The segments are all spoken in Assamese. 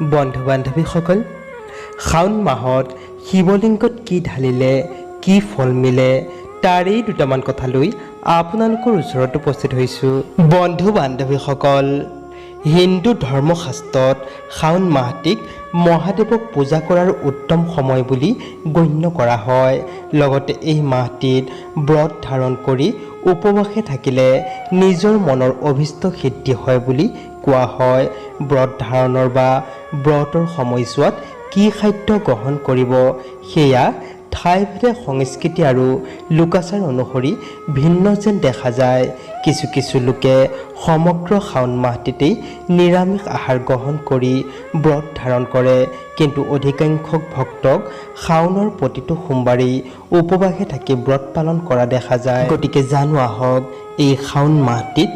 বন্ধু বান্ধৱীসকল শাওণ মাহত শিৱলিংগত কি ঢালিলে কি ফল মিলে তাৰেই দুটামান কথা লৈ আপোনালোকৰ ওচৰত উপস্থিত হৈছোঁ। বন্ধু বান্ধৱীসকল হিন্দু ধৰ্মশাস্ত্ৰত শাওণ মাহটিক মহাদেৱক পূজা কৰাৰ উত্তম সময় বুলি গণ্য কৰা হয়। লগতে এই মাহটিত ব্ৰত ধাৰণ কৰি উপবাসে থাকিলে নিজৰ মনৰ অভীষ্ট সিদ্ধি হয় বুলি কোৱা হয়। ব্ৰত ধাৰণৰ বা ব্ৰতৰ সময়ছোৱাত কি খাদ্য গ্ৰহণ কৰিব? সেয়া ঠাইভেদে সংস্কৃতি আৰু লোকাচাৰ অনুসৰি ভিন্ন যেন দেখা যায়। কিছু কিছু লোকে সমগ্ৰ শাওণ মাহটিতেই নিৰামিষ আহাৰ গ্ৰহণ কৰি ব্ৰত ধাৰণ কৰে। কিন্তু অধিকাংশ ভক্তক শাওণৰ প্ৰতিটো সোমবাৰেই উপবাসে থাকি ব্ৰত পালন কৰা দেখা যায়। গতিকে জানো আহক এই শাওণ মাহটিত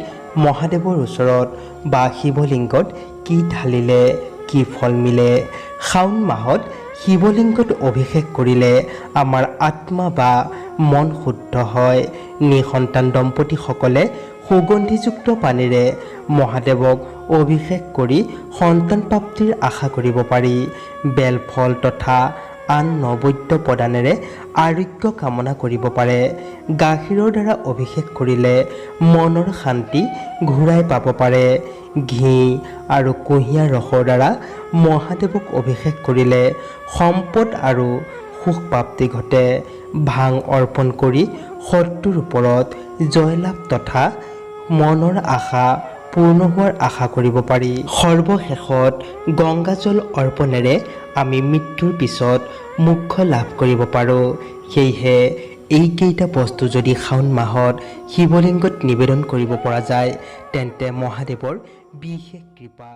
মহাদেৱৰ ওচৰত বা শিৱলিংগত কি ঢালিলে? কি ফল মিলে? শাওণ মাহত শিৱলিংগত অভিষেক কৰিলে আমাৰ আত্মা বা মন শুদ্ধ হয়। নিসন্তান দম্পতীসকলে সুগন্ধিযুক্ত পানীৰে মহাদেৱক অভিষেক কৰি সন্তান প্ৰাপ্তিৰ আশা কৰিব পাৰি। বেলফল তথা আন নৈবদ্য প্ৰদানেৰে আৰোগ্য কামনা কৰিব পাৰে। গাখীৰৰ দ্বাৰা অভিষেক কৰিলে মনৰ শান্তি ঘূৰাই পাব পাৰে। ঘি আৰু কুঁহিয়াৰ ৰসৰ দ্বাৰা মহাদেৱক অভিষেক কৰিলে সম্পদ আৰু সুখ প্ৰাপ্তি ঘটে। ভাং অৰ্পণ কৰি শত্ৰুৰ ওপৰত জয়লাভ তথা মনৰ আশা পূৰ্ণ হোৱাৰ আশা কৰিব পাৰি। সৰ্বশেষত গংগাজল অৰ্পণেৰে আমি মৃত্যুৰ পিছত মোক্ষ লাভ কৰিব পাৰোঁ। সেয়েহে এইকেইটা বস্তু যদি শাওণ মাহত শিৱলিংগত নিবেদন কৰিব পৰা যায় তেন্তে মহাদেৱৰ বিশেষ কৃপা